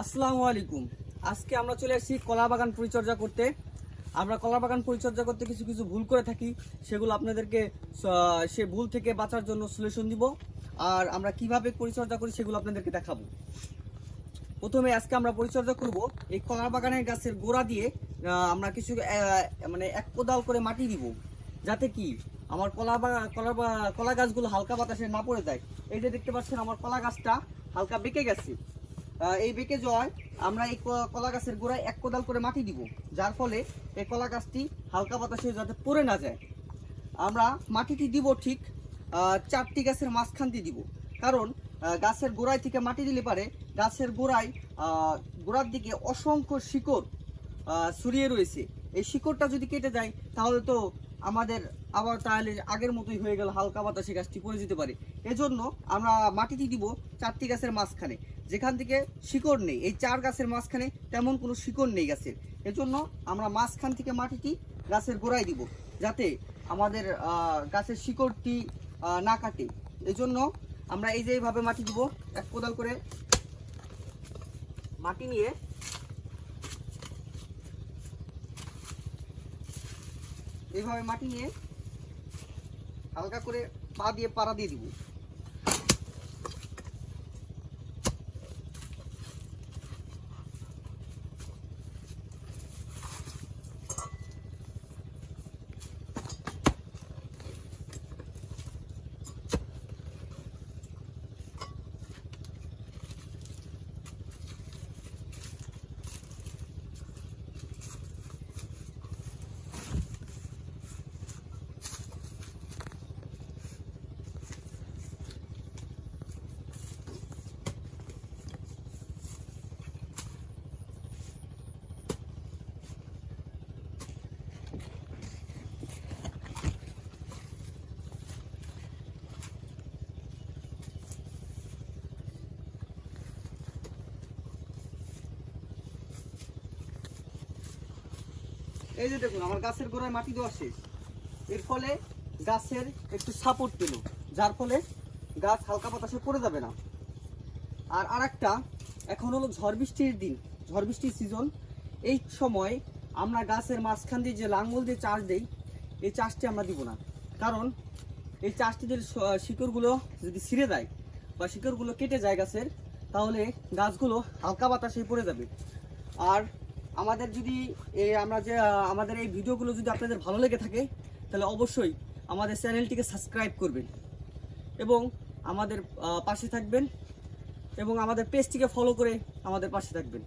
আসসালামু আলাইকুম আজকে আমরা চলে আসছি কলা বাগান পরিচর্যা করতে। আমরা কলা বাগান পরিচর্যা করতে কিছু কিছু ভুল করে থাকি, সেগুলো আপনাদেরকে সে ভুল থেকে বাঁচার জন্য সলিউশন দিব। আর আমরা কীভাবে পরিচর্যা করি সেগুলো আপনাদেরকে দেখাবো। প্রথমে আজকে আমরা পরিচর্যা করব এই কলা বাগানের গাছের গোড়া দিয়ে আমরা কিছু মানে এক কোদাল করে মাটি দিব, যাতে কি আমার কলা বা, কলা কলা গাছগুলো হালকা বাতাসে না পড়ে যায়। এই যে দেখতে পাচ্ছেন আমার কলা গাছটা হালকা বেঁকে গেছে। এই বেঁকে যাওয়ায় আমরা এই কলা গাছের গোড়ায় এক কোদাল করে মাটি দিব, যার ফলে এই কলা গাছটি হালকা বাতাসে যাতে পড়ে না যায়। আমরা মাটিটি দিব ঠিক চারটি গাছের মাঝখান দিয়ে দিব। কারণ গাছের গোড়ায় থেকে মাটি দিলে পারে গাছের গোড়ায় গোড়ার দিকে অসংখ্য শিকড় ছড়িয়ে রয়েছে। এই শিকড়টা যদি কেটে যায়, তাহলে তো আমাদের আবার তাহলে আগের মতোই হয়ে গেল, হালকা বাতাসে গাছটি পড়ে যেতে পারে। এজন্য আমরা মাটিটি দিব চারটি গাছের মাঝখানে। যেখান থেকে শিকড় নেই, এই চার গাছের মাঝখানে তেমন কোনো শিকড় নেই গাছের। এজন্য আমরা মাঝখান থেকে মাটিটি গাছের গোড়ায় দিব, যাতে আমাদের গাছের শিকড়টি না কাটে। এজন্য আমরা এই যে এইভাবে মাটি দিব, এক কোদাল করে মাটি নিয়ে এইভাবে মাটি নিয়ে হালকা করে পা দিয়ে পাড়া দিয়ে দিব। এই যে দেখুন, আমার গাছের গোড়ায় মাটি দেওয়া শেষ। এর ফলে গাছের একটু সাপোর্ট পেল, যার ফলে গাছ হালকা বাতাসে পড়ে যাবে না। আর আরেকটা, এখন হলো ঝড় বৃষ্টির দিন, ঝড় বৃষ্টির সিজন এই সময় আমরা গাছের মাঝখান দিয়ে যে লাঙ্গল দিয়ে চাষ দেই, এই চাষটি আমরা দিব না। কারণ এই চাষটি যদি শিকড়গুলো যদি ছিঁড়ে দেয় বা শিকড়গুলো কেটে যায় গাছের, তাহলে গাছগুলো হালকা বাতাসে পড়ে যাবে। আর আমাদের যদি আমরা যে আমাদের এই ভিডিওগুলো যদি আপনাদের ভালো লেগে থাকে, তাহলে অবশ্যই আমাদের চ্যানেলটিকে সাবস্ক্রাইব করবেন এবং আমাদের পাশে থাকবেন এবং আমাদের পেজটিকে ফলো করে আমাদের পাশে থাকবেন।